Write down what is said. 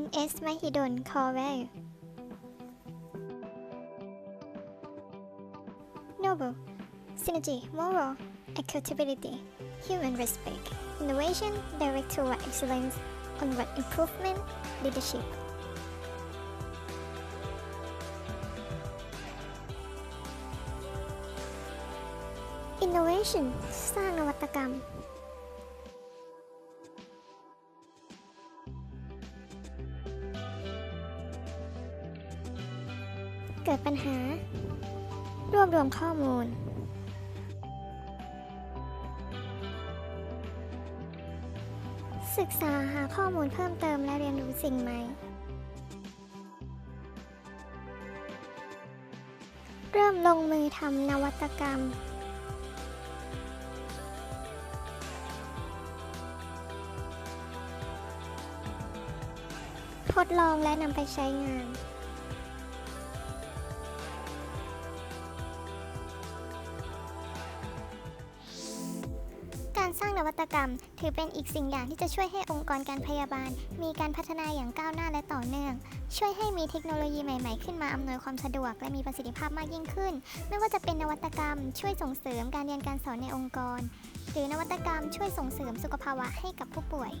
NS มหิดล Corel Noble Synergy Moral Accountability Human Respect Innovation Direct toward Excellence Onward Improvement Leadership Innovation สร้างนวัตกรรม เกิดปัญหา รวบรวมข้อมูล ศึกษาหาข้อมูลเพิ่มเติมและเรียนรู้สิ่งใหม่ เริ่มลงมือทำนวัตกรรมทดลองและนำไปใช้งาน การสร้างนวัตกรรม ถือเป็นอีกสิ่งอย่างที่จะช่วยให้องค์กรการพยาบาล มีการพัฒนาอย่างก้าวหน้าและต่อเนื่อง ช่วยให้มีเทคโนโลยีใหม่ ๆ ขึ้นมาอำนวยความสะดวก และมีประสิทธิภาพมากยิ่งขึ้น ไม่ว่าจะเป็นนวัตกรรม ช่วยส่งเสริมการเรียนการสอนในองค์กร หรือนวัตกรรมช่วยส่งเสริมสุขภาวะให้กับผู้ป่วย